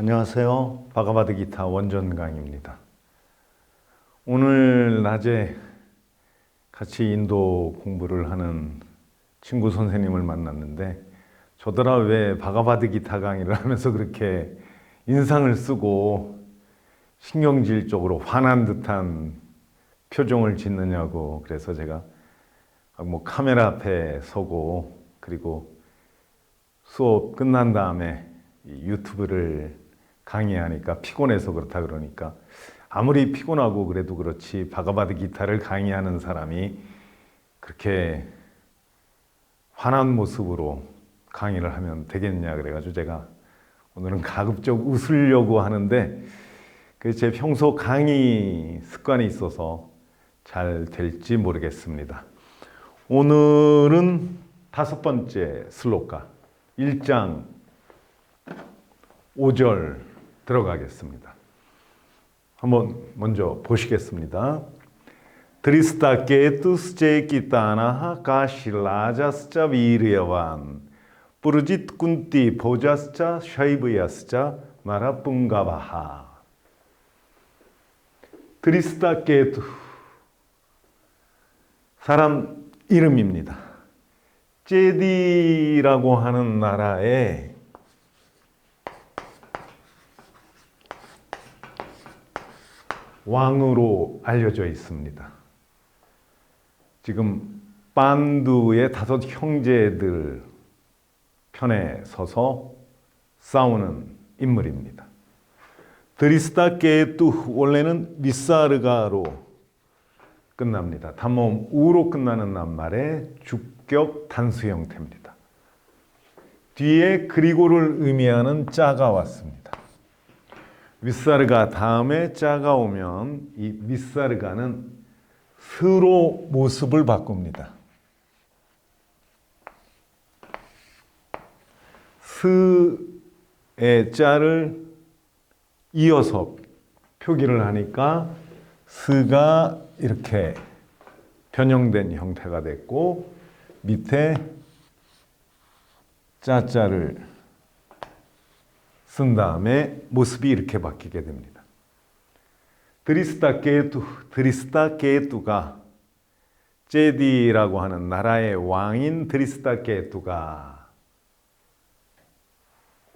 안녕하세요. 바가바드 기타 원전 강입니다. 오늘 낮에 같이 인도 공부를 하는 친구 선생님을 만났는데 저더라 왜 바가바드 기타 강의를 하면서 그렇게 인상을 쓰고 신경질적으로 화난 듯한 표정을 짓느냐고 그래서 제가 뭐 카메라 앞에 서고 그리고 수업 끝난 다음에 이 유튜브를 강의하니까 피곤해서 그렇다 그러니까 아무리 피곤하고 그래도 그렇지 바가바드 기타를 강의하는 사람이 그렇게 화난 모습으로 강의를 하면 되겠냐 그래가지고 제가 오늘은 가급적 웃으려고 하는데 그 제 평소 강의 습관이 있어서 잘 될지 모르겠습니다. 오늘은 다섯 번째 슬로카 1장 5절 들어가겠습니다. 한번 먼저 보시겠습니다. 드리스타 케투스제 기타나 가실라자스자 위르여완 뿌르짓 군띠 보자스자 샤이브야스자 마라뿡가바하 드리스타 케투 사람 이름입니다. 제디라고 하는 나라에 왕으로 알려져 있습니다. 지금 반두의 다섯 형제들 편에 서서 싸우는 인물입니다. 드리스타케뚜 원래는 미사르가로 끝납니다. 단모음 우로 끝나는 낱말의 주격 단수 형태입니다. 뒤에 그리고를 의미하는 자가 왔습니다. 윗사르가 다음에 자가 오면 이 윗사르가는 스로 모습을 바꿉니다. 스의 자를 이어서 표기를 하니까 스가 이렇게 변형된 형태가 됐고 밑에 자자를 쓴 다음에 모습이 이렇게 바뀌게 됩니다. 드리스타 게투, 드리스타 게투가 제디라고 하는 나라의 왕인 드리스타 게투가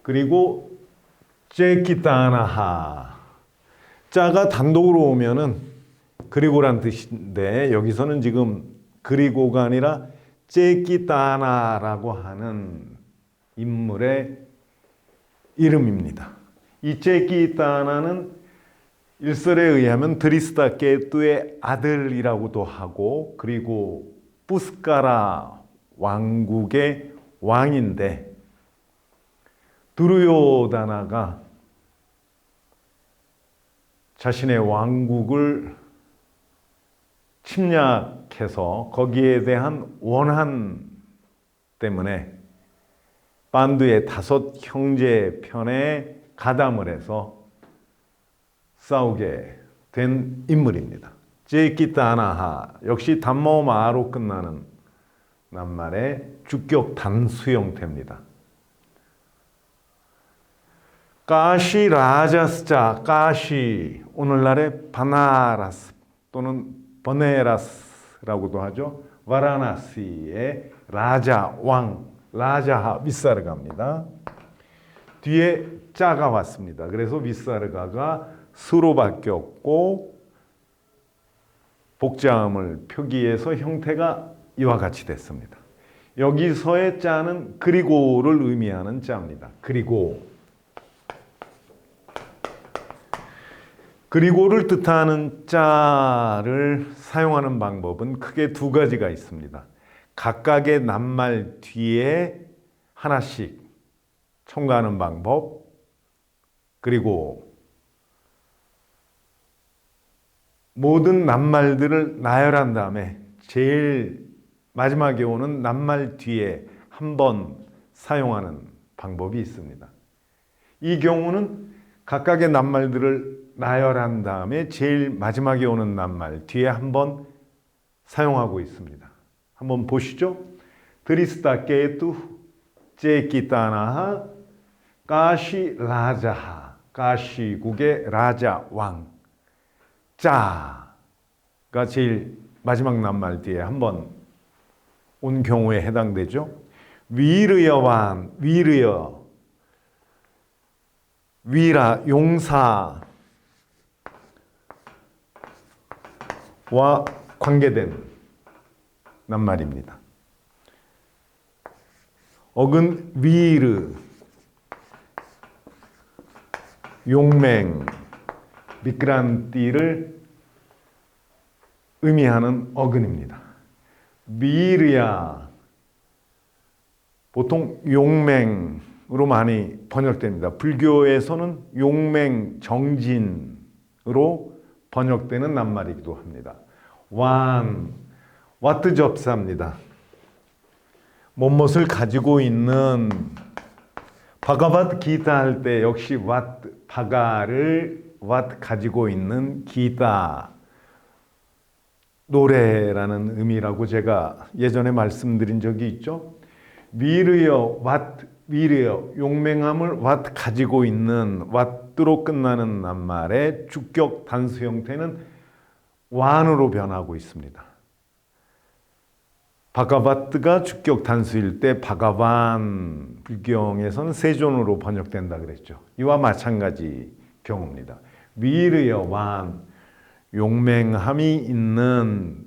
그리고 제키타나하 자가 단독으로 오면은 그리고란 뜻인데 여기서는 지금 그리고가 아니라 제키타나라고 하는 인물의 이름입니다. 이 제키타나는 일설에 의하면 드리스타 게뚜의 아들이라고도 하고 그리고 부스카라 왕국의 왕인데 두르요다나가 자신의 왕국을 침략해서 거기에 대한 원한 때문에 반두의 다섯 형제 편에 가담을 해서 싸우게 된 인물입니다. 제키타나하 역시 단모마로 끝나는 낱말의 주격 단수 형태입니다. 까시 라자스자 까시 오늘날의 바나라스 또는 버네라스라고도 하죠. 와라나시의 라자 왕 라자하 윗사르가입니다. 뒤에 자가 왔습니다. 그래서 윗사르가가 수로 바뀌었고 복자음을 표기해서 형태가 이와 같이 됐습니다. 여기서의 자는 그리고를 의미하는 자입니다. 그리고 그리고를 뜻하는 자를 사용하는 방법은 크게 두 가지가 있습니다. 각각의 낱말 뒤에 하나씩 첨가하는 방법, 그리고 모든 낱말들을 나열한 다음에 제일 마지막에 오는 낱말 뒤에 한 번 사용하는 방법이 있습니다. 이 경우는 각각의 낱말들을 나열한 다음에 제일 마지막에 오는 낱말 뒤에 한 번 사용하고 있습니다. 한번 보시죠. 드리스타 케투 제키타나하 까시 라자하 가시국의 라자 왕 자가 제일 마지막 낱말 뒤에 한번 온 경우에 해당되죠. 위르여완 위르여 위라 용사와 관계된 낱말입니다. 어근 위르 용맹 미크란띠를 의미하는 어근입니다. 미르야 보통 용맹으로 많이 번역됩니다. 불교에서는 용맹 정진으로 번역되는 낱말이기도 합니다. 완 와트 접사입니다. 뭐뭇을 가지고 있는 바가바드 기타 할 때 역시 왓 바가를 왓 가지고 있는 기타 노래라는 의미라고 제가 예전에 말씀드린 적이 있죠. 위르여 왓 위르여 용맹함을 왓 가지고 있는 왓으로 끝나는 낱말의 주격 단수 형태는 완으로 변하고 있습니다. 바가바트가 주격 단수일 때 바가반 불경에서는 세존으로 번역된다 그랬죠. 이와 마찬가지 경우입니다. 위르여 완 용맹함이 있는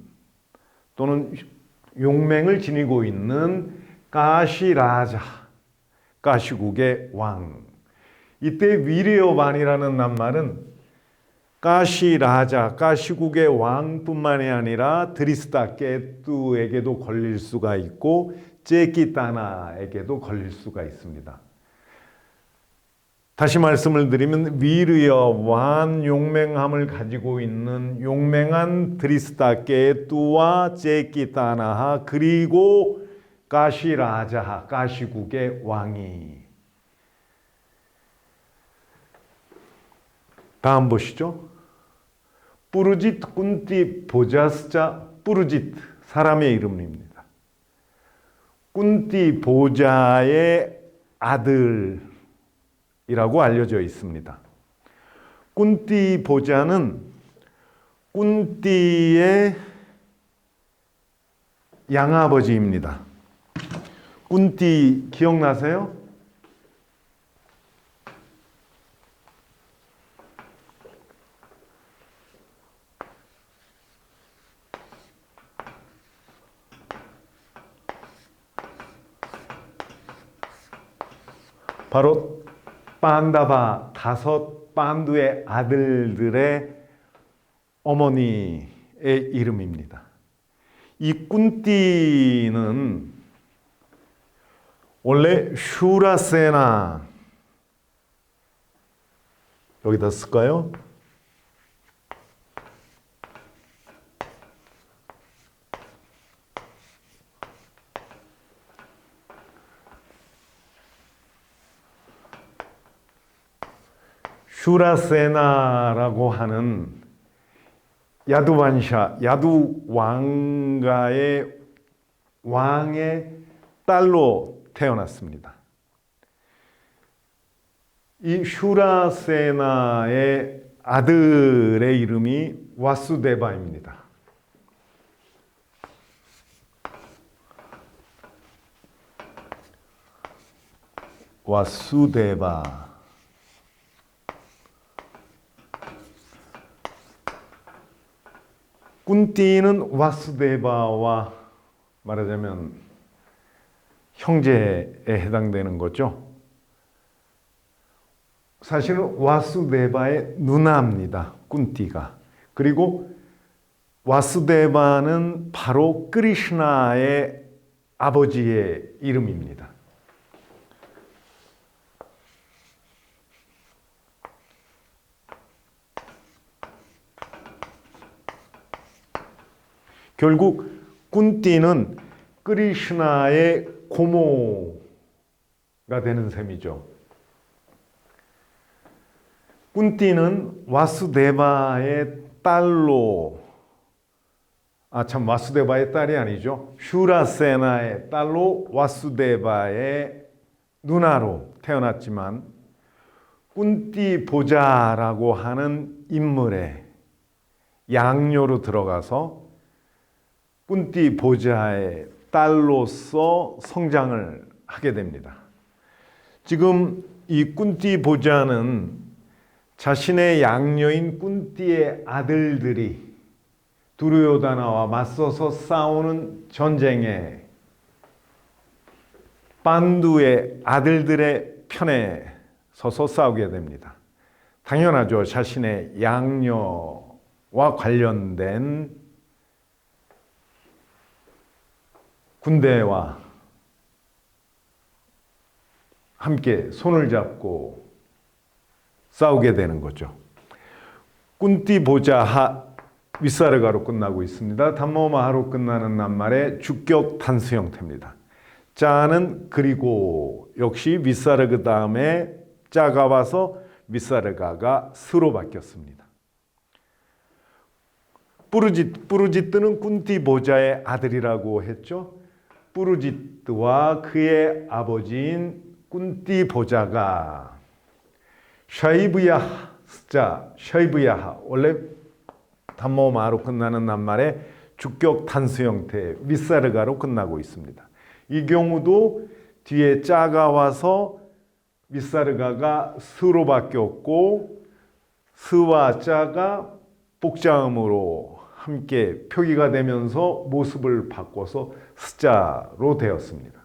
또는 용맹을 지니고 있는 까시라자 까시국의 왕 이때 위르여반이라는 낱말은 까시라자 까시국의 왕뿐만이 아니라 드리스타 깨뚜에게도 걸릴 수가 있고 제키타나에게도 걸릴 수가 있습니다. 다시 말씀을 드리면 위르여 완 용맹함을 가지고 있는 용맹한 드리스타 깨뚜와 제키타나하 그리고 까시라자하 까시국의 왕이 다음 보시죠. 뿌르짓 꾼띠 보자스자 뿌르짓 사람의 이름입니다. 꾼띠 보자의 아들이라고 알려져 있습니다. 꾼띠 보자는 꾼띠의 양아버지입니다. 꾼띠 기억나세요? 바로 빤다바 다섯 빤두의 아들들의 어머니의 이름입니다. 이 꾼띠는 원래 슈라세나 여기다 쓸까요? 슈라세나라고 하는 야두반샤, 야두 왕가의 왕의 딸로 태어났습니다. 이 슈라세나의 아들의 이름이 와수데바입니다. 와수데바. 꾼띠는 와수데바와 말하자면 형제에 해당되는 거죠. 사실은 와수데바의 누나입니다. 꾼띠가. 그리고 와수데바는 바로 크리시나의 아버지의 이름입니다. 결국 꾼띠는 크리시나의 고모가 되는 셈이죠. 꾼띠는 와수데바의 딸로 아 참 와수데바의 딸이 아니죠. 슈라세나의 딸로 와수데바의 누나로 태어났지만 꾼띠 보자라고 하는 인물의 양료로 들어가서 꾼띠 보자의 딸로서 성장을 하게 됩니다. 지금 이 꾼띠 보자는 자신의 양녀인 꾼띠의 아들들이 두르요다나와 맞서서 싸우는 전쟁에 반두의 아들들의 편에 서서 싸우게 됩니다. 당연하죠. 자신의 양녀와 관련된 군대와 함께 손을 잡고 싸우게 되는 거죠. 꾼띠 보자 하 윗사르가로 끝나고 있습니다. 단모마하로 끝나는 낱말의 주격 단수 형태입니다. 자는 그리고 역시 윗사르 그 다음에 자가 와서 윗사르가가 스로 바뀌었습니다. 뿌르짓 뿌르짓드는 꾼띠 보자의 아들이라고 했죠. 뿌르짓드와 그의 아버지인 꾼띠 보자가 샤이브야 자 샤이브야하 원래 단모마로 끝나는 낱말에 주격 단수 형태 윗사르가로 끝나고 있습니다. 이 경우도 뒤에 짜가 와서 윗사르가가 스로 바뀌었고 스와 짜가 복자음으로 함께 표기가 되면서 모습을 바꿔서 스자로 되었습니다.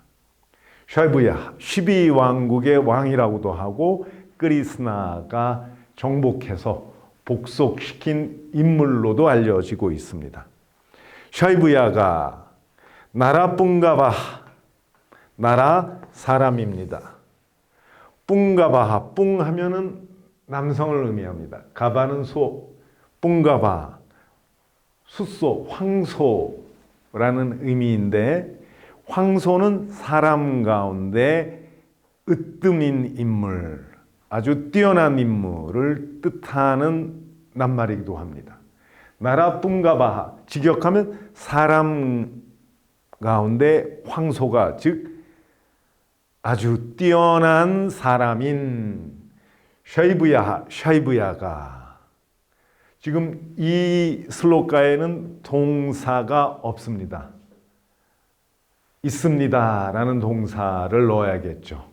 샤이브야 12왕국의 왕이라고도 하고 크리스나가 정복해서 복속시킨 인물로도 알려지고 있습니다. 샤이브야가 나라뿐가바 나라 사람입니다. 뿡가바하 뿡 하면은 남성을 의미합니다. 가바는 소, 뿡가바 숫소, 황소라는 의미인데 황소는 사람 가운데 으뜸인 인물, 아주 뛰어난 인물을 뜻하는 낱말이기도 합니다. 나라 뿡가바하 직역하면 사람 가운데 황소가 즉 아주 뛰어난 사람인 샤이브야하 샤이브야가 지금 이 슬로가에는 동사가 없습니다. 있습니다 라는 동사를 넣어야겠죠.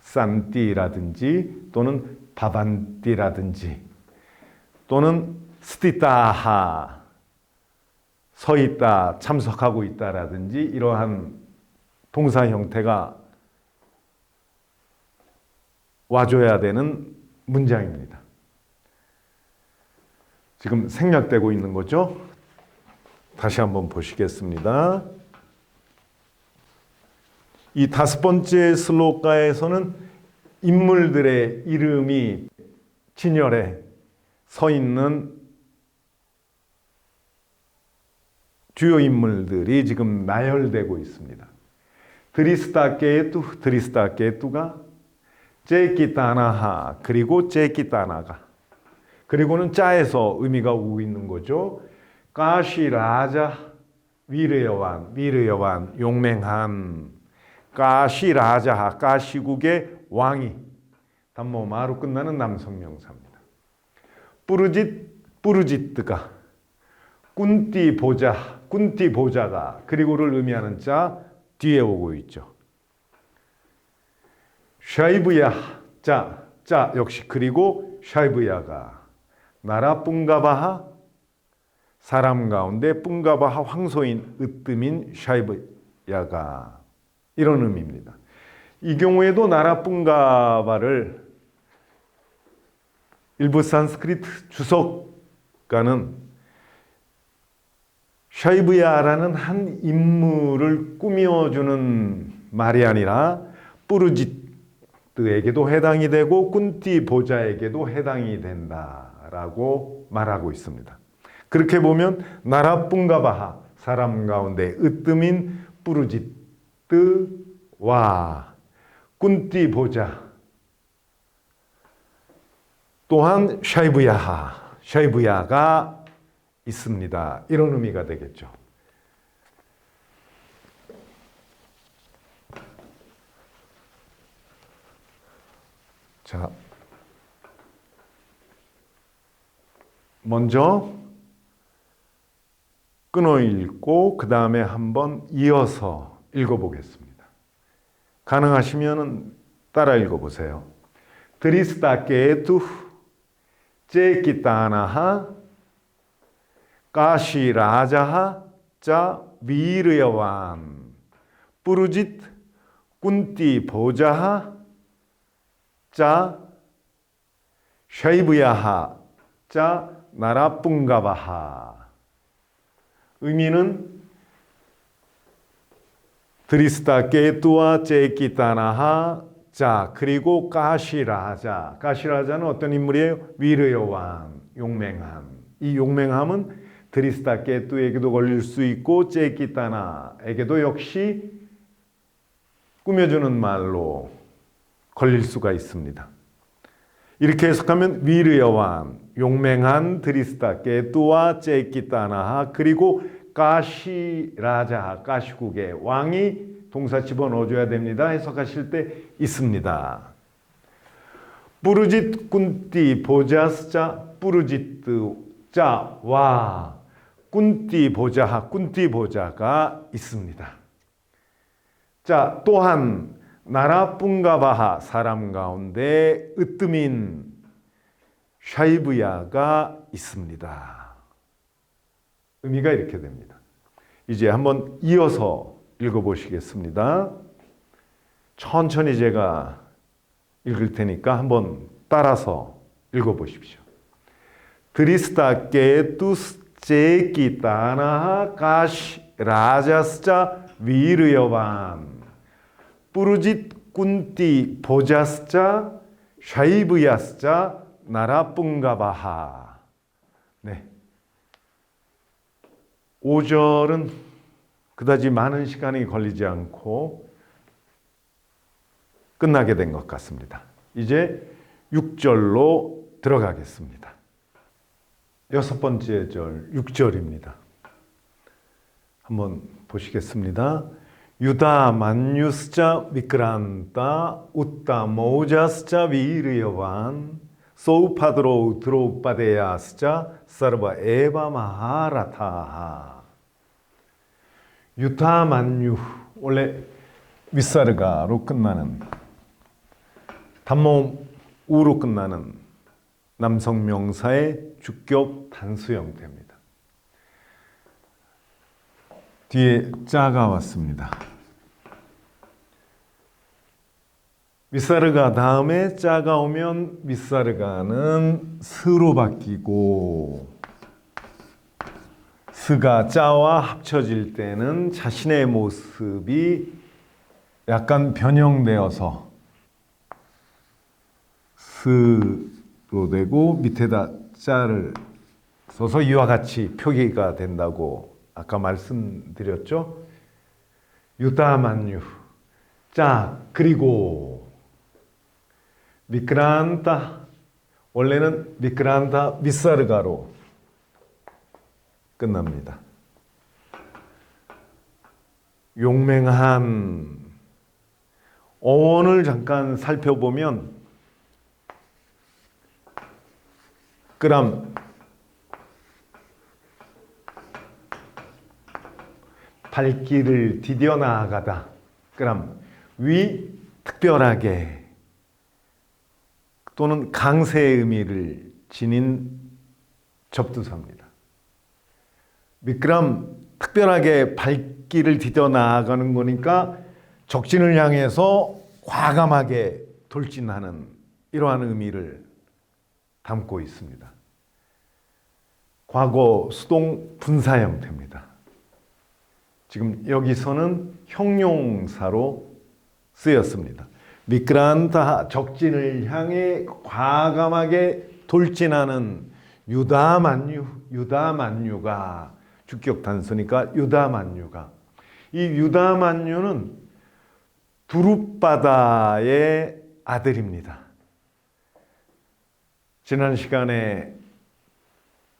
산띠라든지 또는 바반띠라든지 또는 스티타하 서 있다, 참석하고 있다라든지 이러한 동사 형태가 와줘야 되는 문장입니다. 지금 생략되고 있는 거죠? 다시 한번 보시겠습니다. 이 다섯 번째 슬로가에서는 인물들의 이름이 진열에 서 있는 주요 인물들이 지금 나열되고 있습니다. 드리스타케투, 드리스타케투가 제키타나하 그리고 제키타나가 그리고는 짜에서 의미가 오고 있는 거죠. 까시라자 위르여완 위르여완 용맹한 까시라자하 까시국의 왕이 단모 마로 끝나는 남성 명사입니다. 뿌르짓 뿌르짓드가 꾼띠 보자 꾼띠 보자가 그리고를 의미하는 자 뒤에 오고 있죠. 샤이브야 자, 자 역시 그리고 샤이브야가 나라 뿡가바하 사람 가운데 뿡가바하 황소인 으뜸인 샤이브야가 이런 의미입니다. 이 경우에도 나라 뿡가바를 일부 산스크리트 주석가는 샤이브야라는 한 인물을 꾸며주는 말이 아니라 뿌르지트에게도 해당이 되고 꾼띠 보자에게도 해당이 된다 라고 말하고 있습니다. 그렇게 보면 나라 뿡가바하 사람 가운데 으뜸인 뿌르지트와 꾼띠 보자 또한 샤이브야하 샤이브야가 있습니다. 이런 의미가 되겠죠. 자, 먼저 끊어 읽고 그 다음에 한번 이어서 읽어보겠습니다. 가능하시면 따라 읽어보세요. 드리스타 게투 제키타나하 까시 라자하 자 위르여완 뿌르짓 꾼띠 보자하 자 쉐이브야하 자 나라뿡가바하 의미는 드리스타 게뚜와 제키타나하 자 그리고 가시라자 가시라자는 어떤 인물이에요? 위르여 왕 용맹함 이 용맹함은 드리스타 게뚜에게도 걸릴 수 있고 제키타나에게도 역시 꾸며주는 말로 걸릴 수가 있습니다. 이렇게 해석하면 위르 여왕, 용맹한 드리스타 게뚜와 제키타나하 그리고 가시라자, 가시국의 왕이 동사 집어넣어줘야 됩니다. 해석하실 때 있습니다. 뿌르짓 꾼띠 보자스자 뿌르짓 자와 꾼띠 보자, 꾼띠 보자가 있습니다. 자, 또한 나라뿐가바하 사람 가운데 으뜸인 샤이브야가 있습니다. 의미가 이렇게 됩니다. 이제 한번 이어서 읽어보시겠습니다. 천천히 제가 읽을 테니까 한번 따라서 읽어보십시오. 드리스타 게투스 제키 따나 가시 라자스자 위르여반 뿌르짓 꾼띠 보자스자 샤이브야스자 나라 뿡가바하 네. 5절은 그다지 많은 시간이 걸리지 않고 끝나게 된 것 같습니다. 이제 6절로 들어가겠습니다. 여섯 번째 절 6절입니다. 한번 보시겠습니다. 유다 만유스자 미크란타 웃다 모자스자 위르여반 소우파드로 드로바데야 스자 사르바 에바 마하라타하 유타 만유 원래 윗사르가로 끝나는 단모 우로 끝나는 남성 명사의 주격 단수 형태입니다. 뒤에 자가 왔습니다. 윗사르가 다음에 자가 오면 윗사르가는 스로 바뀌고 스가 자와 합쳐질 때는 자신의 모습이 약간 변형되어서 스로 되고 밑에다 자를 써서 이와 같이 표기가 된다고 아까 말씀드렸죠. 유다만유 자 그리고 미크란타 원래는 미크란타 미사르가로 끝납니다. 용맹한 어원을 잠깐 살펴보면 그럼 발길을 디뎌 나아가다. 그럼 위 특별하게 또는 강세의 의미를 지닌 접두사입니다. 미끄럼 특별하게 발길을 디뎌 나아가는 거니까 적진을 향해서 과감하게 돌진하는 이러한 의미를 담고 있습니다. 과거 수동 분사 형태입니다. 지금 여기서는 형용사로 쓰였습니다. 미크란타 적진을 향해 과감하게 돌진하는 유다만유, 유다만유가 주격 단수니까 유다만유가 이 유다만유는 두릅바다의 아들입니다. 지난 시간에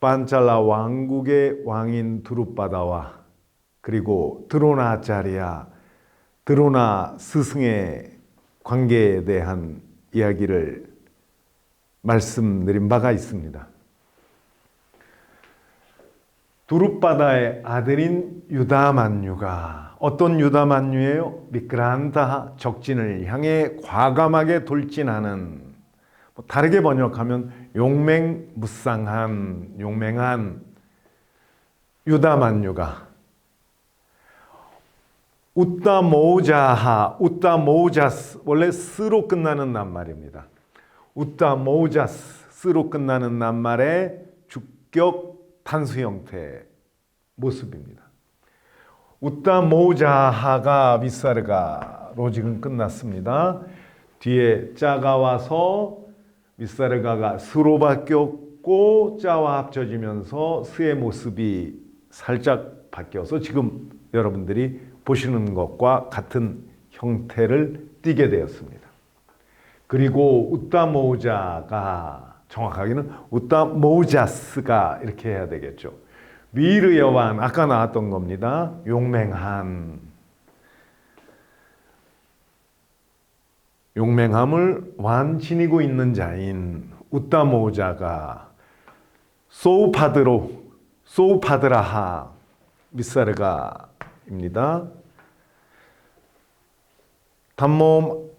반찰라 왕국의 왕인 두릅바다와 그리고 드로나자리아, 드로나 스승의 관계에 대한 이야기를 말씀드린 바가 있습니다. 두릅바다의 아들인 유다만유가 어떤 유다만유예요? 미크란다 적진을 향해 과감하게 돌진하는 뭐 다르게 번역하면 용맹무쌍한 용맹한 유다만유가 웃다 모자하 웃다 모자스 원래 스로 끝나는 낱말입니다. 웃다 모자스 스로 끝나는 낱말의 주격 단수 형태 모습입니다. 웃다 모자하가 미사르가로 지금 끝났습니다. 뒤에 짜가 와서 미사르가가 스로 바뀌었고 짜와 합쳐지면서 스의 모습이 살짝 바뀌어서 지금 여러분들이 보시는 것과 같은 형태를 띠게 되었습니다. 그리고 웃다 모자가 정확하게는 웃다 모자스가 이렇게 해야 되겠죠. 위르여완 아까 나왔던 겁니다. 용맹한 용맹함을 완 지니고 있는 자인 웃다 모자가 소우파드로 소우파드라하 미사르가 입니다. 단모음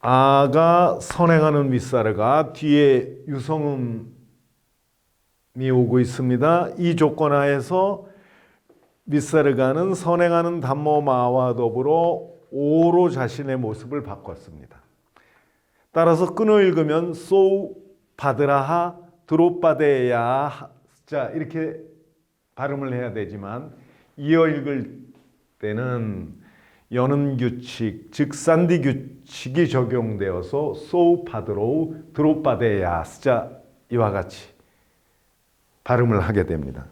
아가 선행하는 윗사르가 뒤에 유성음이 오고 있습니다. 이 조건 하에서 윗사르가는 선행하는 단모음 아와 더불어 오로 자신의 모습을 바꿨습니다. 따라서 끊어 읽으면 소 바드라하 드롭바데야 자 이렇게 발음을 해야 되지만 이어 읽을 때는 연음 규칙, 즉 산디 규칙이 적용되어서 소우 파드로우 드롭바데야 스자 이와 같이 발음을 하게 됩니다.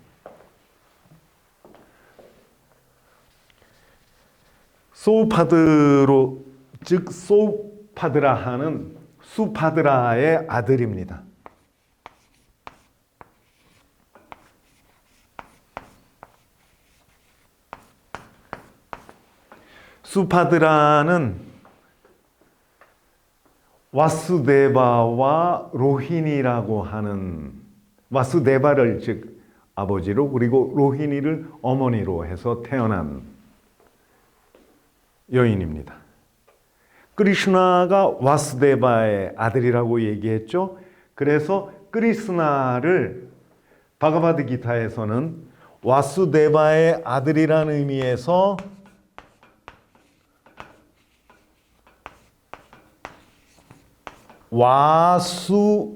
소우 파드로 즉 소우 파드라 하는 수파드라의 아들입니다. 수파드라는 와수데바와 로히니라고 하는 와수데바를 즉 아버지로 그리고 로히니를 어머니로 해서 태어난 여인입니다. 크리슈나가 와수데바의 아들이라고 얘기했죠. 그래서 크리스나를 바가바드 기타에서는 와수데바의 아들이라는 의미에서 와수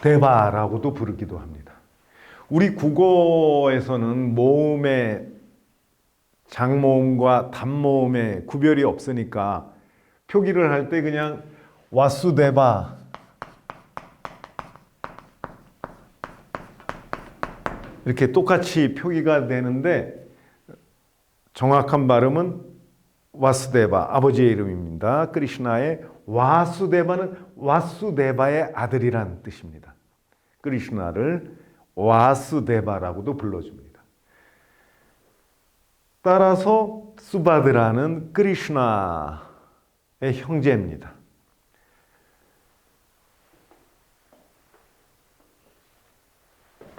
대바라고도 부르기도 합니다. 우리 국어에서는 모음의 장모음과 단모음의 구별이 없으니까 표기를 할 때 그냥 와수대바 이렇게 똑같이 표기가 되는데 정확한 발음은 와수데바 아버지의 이름입니다. 크리슈나의 와수데바는 와수데바의 아들이란 뜻입니다. 크리슈나를 와수데바라고도 불러줍니다. 따라서 수바드라는 크리슈나의 형제입니다.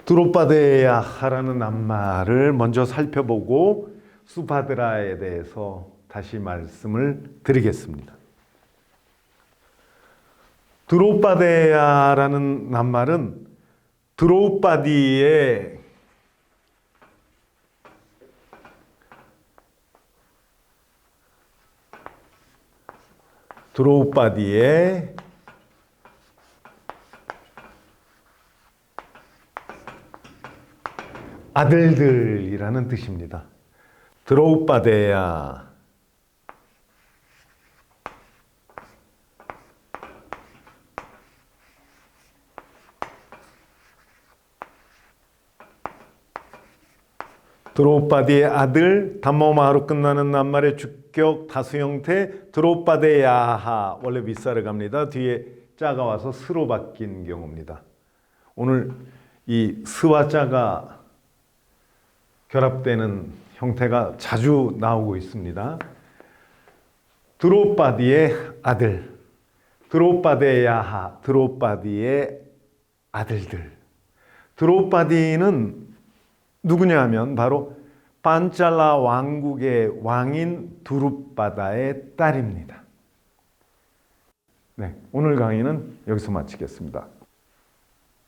드롭바데야하라는 낱말을 먼저 살펴보고 수바드라에 대해서 다시 말씀을 드리겠습니다. 드로바데야라는 낱말은 드로바디의 드로바디의 아들들이라는 뜻입니다. 드로우바데야 드로우바디의 아들 담모마하로 끝나는 낱말의 주격 다수 형태 드로우바데야하 원래 윗살을 갑니다. 뒤에 자가 와서 스로 바뀐 경우입니다. 오늘 이 스와 자가 결합되는 형태가 자주 나오고 있습니다. 드로바디의 아들, 드로바데 야하, 드로바디의 아들들. 드로바디는 누구냐 하면 바로 판잘라 왕국의 왕인 두룹바다의 딸입니다. 네, 오늘 강의는 여기서 마치겠습니다.